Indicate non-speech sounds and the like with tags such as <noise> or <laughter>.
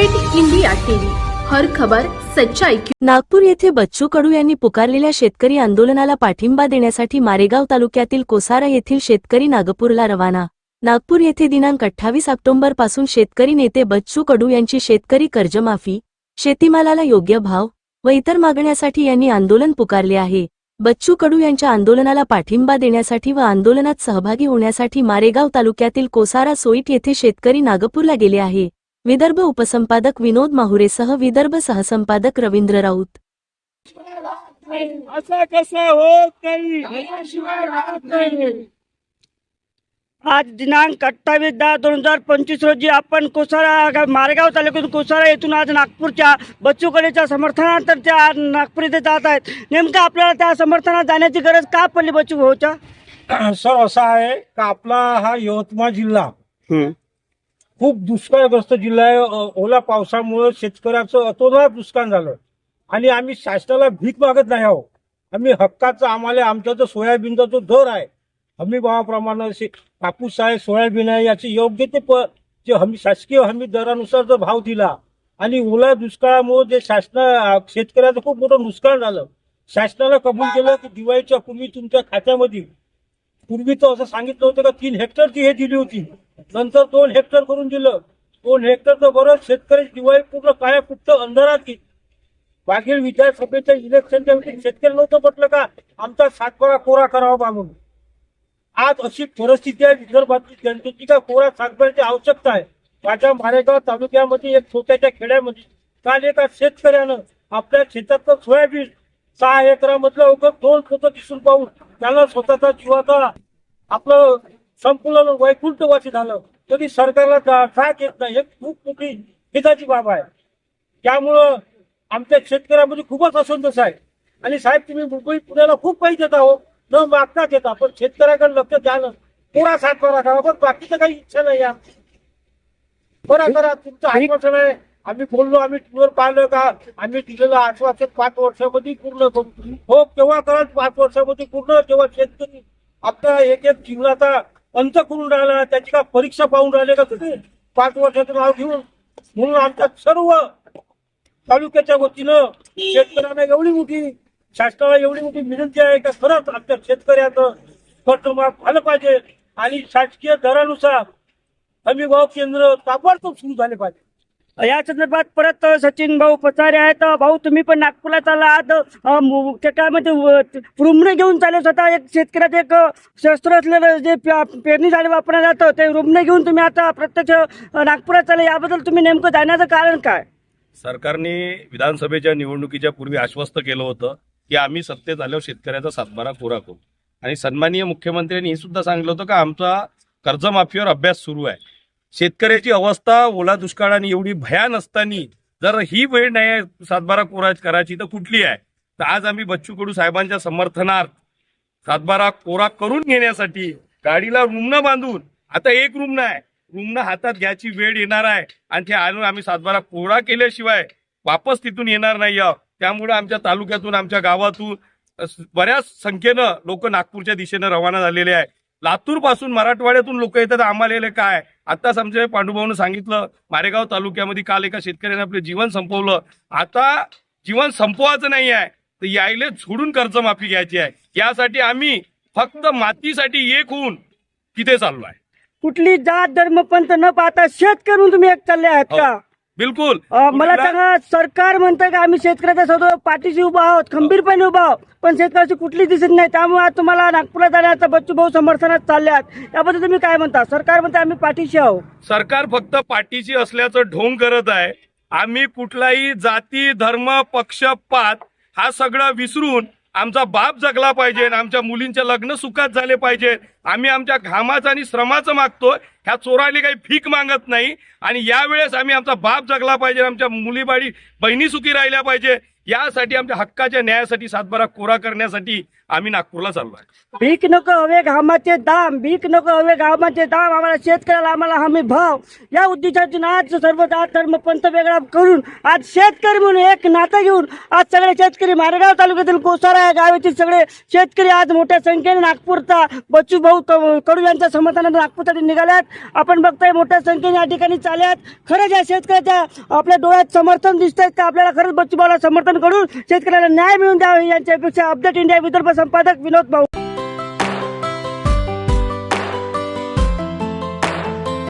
Red India TV. हर खबर सच्चाई नागपूर येथे बच्चू कडू यांनी पुकारलेल्या शेतकरी आंदोलनाला पाठिंबा देण्यासाठी मारेगाव तालुक्यातील कोसारा येथील शेतकरी नागपूरला रवाना. नागपूर येथे दिनांक अठ्ठावीस ऑक्टोबरपासून शेतकरी नेते बच्चू कडू यांची शेतकरी कर्जमाफी शेतीमालाला योग्य भाव व इतर मागण्यासाठी यांनी आंदोलन पुकारले आहे. बच्चू कडू यांच्या आंदोलनाला पाठिंबा देण्यासाठी व आंदोलनात सहभागी होण्यासाठी मारेगाव तालुक्यातील कोसारा सोईट येथे शेतकरी नागपूरला गेले आहे. विदर्भ उपसंपादक विनोद माहुरेसह विदर्भ सहसंपादक रवींद्र राऊत. असं कसं होत नाही आज दिनांक अठ्ठावीस दहा दोन हजार पंचवीस रोजी आपण कोसारा मारेगाव तालुक्यातून कोसारा येथून आज नागपूरच्या बच्चूकडेच्या समर्थनार्थ त्या आज नागपूर इथे जात आहेत. नेमकं आपल्याला त्या समर्थनात जाण्याची गरज का पडली बच्चू भाऊच्या? <clears throat> सर असं आहे का आपला हा यवतमाळ जिल्हा खूप दुष्काळग्रस्त जिल्हा आहे. ओला पावसामुळे शेतकऱ्याचं अतोनात नुकसान झालं. आणि आम्ही शासनाला भीक मागत नाही आहोत. आम्ही हक्काचं आम्हाला आमचा जो सोयाबीनचा जो दर आहे. हमी भावाप्रमाणे कापूस आहे सोयाबीन आहे याचे योग्य ते प जे हमी शासकीय हमी दरानुसार जो भाव दिला. आणि ओला दुष्काळामुळे जे शासना शेतकऱ्याचं खूप मोठं नुकसान झालं. शासनाला कबूल केलं की दिवाळीच्या पूर्वी तुमच्या खात्यामध्ये पूर्वी तर असं सांगितलं होतं का तीन हेक्टरची हे दिली होती. नंतर दोन हेक्टर करून दिलं. दोन हेक्टरचं बरं शेतकरी दिवाळी पूर्ण काय फक्त अंधारात गेली. मागील विधानसभेच्या इलेक्शनच्या वेळी शेतकरी नव्हतं म्हटलं का आमचा सातबारा कोरा करावा बा म्हणून आज अशी परिस्थिती आहे विदर्भातली जनतेची का कोरा सातबाराची आवश्यकता आहे. माझ्या मारेगाव तालुक्यामध्ये एक छोट्याच्या खेड्यामध्ये काल एका शेतकऱ्यानं आपल्या शेतातलं सोयाबीन सहा एकरामधलं अवघं दोन पोतं दिसून पाहून त्याला स्वतःचा जीवाचा आपलं संपूर्ण वैकुंठवासी झालं. तरी सरकारला जाग येत नाही. हे खूप मोठी हिताची बाब आहे. त्यामुळं आमच्या शेतकऱ्यामध्ये खूपच असंतोष आहे. आणि साहेब तुम्ही मुंबई पुण्याला खूप काही देता हो न मागता देता पण शेतकऱ्याकडे लक्ष द्या ना पुरा सातबारा करा पण बाकीचं काही इच्छा नाही आहे. बरं करा तुमचं आश्वासन आहे. आम्ही बोललो आम्ही टीव्हीवर पाहिलं का? आम्ही दिलेलं आश्वासन पाच वर्षामध्ये पूर्ण करू हो केव्हा करा पाच वर्षामध्ये पूर्ण? जेव्हा शेतकरी आपल्या एक एक जीवनाचा अंत करून राहिला त्याची का परीक्षा पाहून राहिले का तुम्ही? पाच वर्षाचं नाव घेऊन. म्हणून आमच्या सर्व तालुक्याच्या वतीनं शेतकऱ्यांना एवढी मोठी शासनाला एवढी मोठी विनंती आहे का खरंच आमच्या शेतकऱ्याचं कर्जमाफ झालं पाहिजे आणि शासकीय दरानुसार हमी भाव केंद्र ताबडतोब सुरू झाले पाहिजे. या संदर्भात परत सचिन भाऊ पचारे आहेत. भाऊ तुम्ही पण नागपूरला चालला आहात. अ, मु- त्या काळामध्ये घेऊन चालले स्वतः एक शेतकऱ्याचं एक शस्त्र असलेलं जे पेरणी झाले वापरण्यात जातं ते रुग्ण घेऊन तुम्ही आता प्रत्यक्ष नागपुरात चालले. याबद्दल तुम्ही नेमकं जाण्याचं कारण काय? सरकारने विधानसभेच्या निवडणुकीच्या पूर्वी आश्वस्त केलं होतं की आम्ही सत्तेत आल्यावर शेतकऱ्याचा सातबारा कोरा करू. आणि सन्माननीय मुख्यमंत्र्यांनी हे सुद्धा सांगितलं होतं का आमचा कर्जमाफीवर अभ्यास सुरू आहे. शेतकऱ्याची अवस्था ओला दुष्काळाने एवढी भयान असताना जर ही वेळ नाही आहे सातबारा कोरा करायची तर कुठली आहे? तर आज आम्ही बच्चू कडू साहेबांच्या समर्थनार्थ सातबारा कोरा करून घेण्यासाठी गाडीला रुग्ण बांधून आता एक रुग्ण आहे रुग्ण हातात घ्यायची वेळ येणार आहे. आणि ते आणून आम्ही सातबारा कोरा केल्याशिवाय वापस तिथून येणार नाही आहोत. त्यामुळे आमच्या तालुक्यातून आमच्या गावातून बऱ्याच संख्येनं लोक नागपूरच्या दिशेनं रवाना झालेले आहे लातूरपासून मराठवाड्यातून लोक येतात आम्हाला यायला काय? आताच आमच्या पांडुभाऊनं सांगितलं मारेगाव तालुक्यामध्ये काल एका शेतकऱ्याने आपले जीवन संपवलं. आता जीवन संपवायचं नाही आहे तर यायले झोडून कर्जमाफी घ्यायची आहे. यासाठी आम्ही फक्त मातीसाठी एक होऊन तिथे चाललो आहे कुठली जात धर्म पंथ न पाहता शेतकरी तुम्ही एक चालले आहेत का? बिलकुल. अ, मला कुठला- सांगा सरकार म्हणतं का आम्ही शेतकऱ्याच्या सदो पाठीशी उभा आहोत खंबीरपणे उभा आहोत पण शेतकऱ्याची कुठलीच दिसत नाही. त्यामुळे आज तुम्हाला नागपूरला जाण्याचा बच्चू भाऊ समर्थनात चालले आहात याबद्दल तुम्ही काय म्हणता? सरकार म्हणते आम्ही पाठीशी आहोत. सरकार फक्त पाठीशी असल्याचं ढोंग करत आहे. आम्ही कुठलाही जाती धर्म पक्षपात हा सगळं विसरून आमचा बाप जगला पाहिजे आमच्या मुलींचे लग्न सुखात झाले पाहिजे. आम्ही आमच्या घामाचं आणि श्रमाचं मागतो ह्या चोराले काही फीक मागत नाही. आणि यावेळेस आम्ही आमचा बाप जगला पाहिजे आमच्या मुलीबाळी बहिणी सुखी राहिल्या पाहिजे यासाठी आमच्या हक्काच्या न्यायासाठी सातबारा कोरा करण्यासाठी आम्ही नागपूरला चाललो आहे. भीक नको हवे घामाचे दाम भीक नको हवे घामाचे दाम आम्हाला शेतकऱ्याला आम्हाला हमी भाव. या उद्देशातून आज सर्व जात धर्म पंथ वेगळा करून आज शेतकरी म्हणून एक नातं घेऊन आज सगळे शेतकरी मारेगाव तालुक्यातील कोसारा या गावातील सगळे शेतकरी आज मोठ्या संख्येने नागपूरचा बच्चू भाऊ कडू यांच्या समर्थनाने नागपूरसाठी निघाल्यात आपण बघताय मोठ्या संख्येने या ठिकाणी चालल्यात. खरंच या शेतकऱ्याच्या आपल्या डोळ्यात समर्थन दिसतंय का? आपल्याला खरंच बच्चूबाला समर्थन करून शेतकऱ्याला न्याय मिळून द्यावा यांच्यापेक्षा अपडेट इंडिया विदर्भ संपादक विनोद भाऊ.